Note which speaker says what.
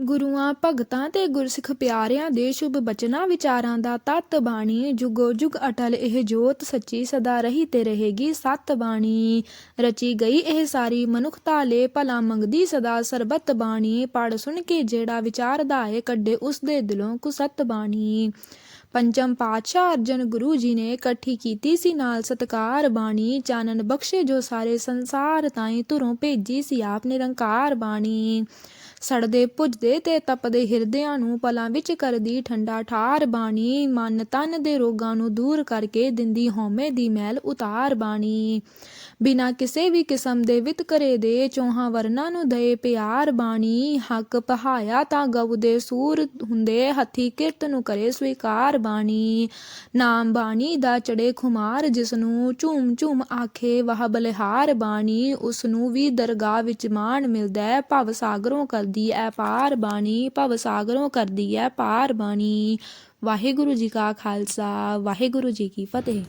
Speaker 1: ਗੁਰੂਆਂ, ਭਗਤਾਂ ਤੇ ਗੁਰਸਿੱਖ ਪਿਆਰਿਆਂ ਦੇ ਸ਼ੁਭ ਬਚਨਾਂ ਵਿਚਾਰਾਂ ਦਾ ਤਤ ਬਾਣੀ। ਜੁਗੋ ਜੁਗ ਅਟਲ ਇਹ ਜੋਤ ਸੱਚੀ ਸਦਾ ਰਹੀ ਤੇ ਰਹੇਗੀ ਸਤ ਬਾਣੀ। ਰਚੀ ਗਈ ਇਹ ਸਾਰੀ ਮਨੁੱਖਤਾ ਲੈ, ਭਲਾ ਮੰਗਦੀ ਸਦਾ ਸਰਬਤ ਬਾਣੀ। ਪੜ ਸੁਣ ਕੇ ਜਿਹੜਾ ਵਿਚਾਰਦਾ ਏ ਕੱਢੇ ਉਸ ਦੇ ਦਿਲੋਂ ਕੁਸਤ ਬਾਣੀ। ਪੰਚਮ ਪਾਤਸ਼ਾਹ ਅਰਜਨ ਗੁਰੂ ਜੀ ਨੇ ਇਕੱਠੀ ਕੀਤੀ ਸੀ ਨਾਲ ਸਤਕਾਰ ਬਾਣੀ। ਚਾਨਣ ਬਖਸ਼ੇ ਜੋ ਸਾਰੇ ਸੰਸਾਰ ਤਾਈਂ ਧੁਰੋਂ ਭੇਜੀ ਸੀ ਆਪ ਨਿਰੰਕਾਰ ਬਾਣੀ। ਸੜਦੇ, ਪੁੱਜਦੇ ਤੇ ਤਪਦੇ ਹਿਰਦਿਆਂ ਨੂੰ ਪਲਾਂ ਵਿੱਚ ਕਰਦੀ ਠੰਡਾ ਠਾਰ ਬਾਣੀ। ਮਨ ਤਨ ਦੇ ਰੋਗਾਂ ਨੂੰ ਦੂਰ ਕਰਕੇ ਦਿੰਦੀ ਹਉਮੈ ਦੀ ਮੈਲ ਉਤਾਰ ਬਾਣੀ। ਬਿਨਾ ਕਿਸੇ ਵੀ ਕਿਸਮ ਦੇ ਵਿਤਕਰੇ ਦੇ, ਚੋਹਾਂ ਵਰਨਾਂ ਨੂੰ ਦਏ ਪਿਆਰ ਬਾਣੀ। ਹੱਕ ਪਹਾਇਆ ਤਾਂ ਗਊ ਦੇ ਸੂਰ ਹੁੰਦੇ, ਹੱਥੀ ਕਿਰਤ ਨੂੰ ਕਰੇ ਸਵੀਕਾਰ ਬਾਣੀ। ਨਾਮ ਬਾਣੀ ਦਾ ਚੜੇ ਖੁਮਾਰ ਜਿਸ ਨੂੰ ਝੂਮ ਝੂਮ ਆਖੇ ਵਾਹ ਬਲਿਹਾਰ ਬਾਣੀ ਉਸ ਨੂੰ ਵੀ ਦਰਗਾਹ ਵਿੱਚ ਮਾਣ ਮਿਲਦਾ ਹੈ ਭਵ ਸਾਗਰੋਂ ਕਰ ਕਰਦੀ ਐ, ਪਾਰ ਬਾਣੀ ਭਵ ਸਾਗਰੋਂ ਕਰਦੀ ਐ, ਪਾਰ ਬਾਣੀ। ਵਾਹਿਗੁਰੂ ਜੀ ਕਾ ਖਾਲਸਾ, ਵਾਹਿਗੁਰੂ ਜੀ ਕੀ ਫਤਿਹ।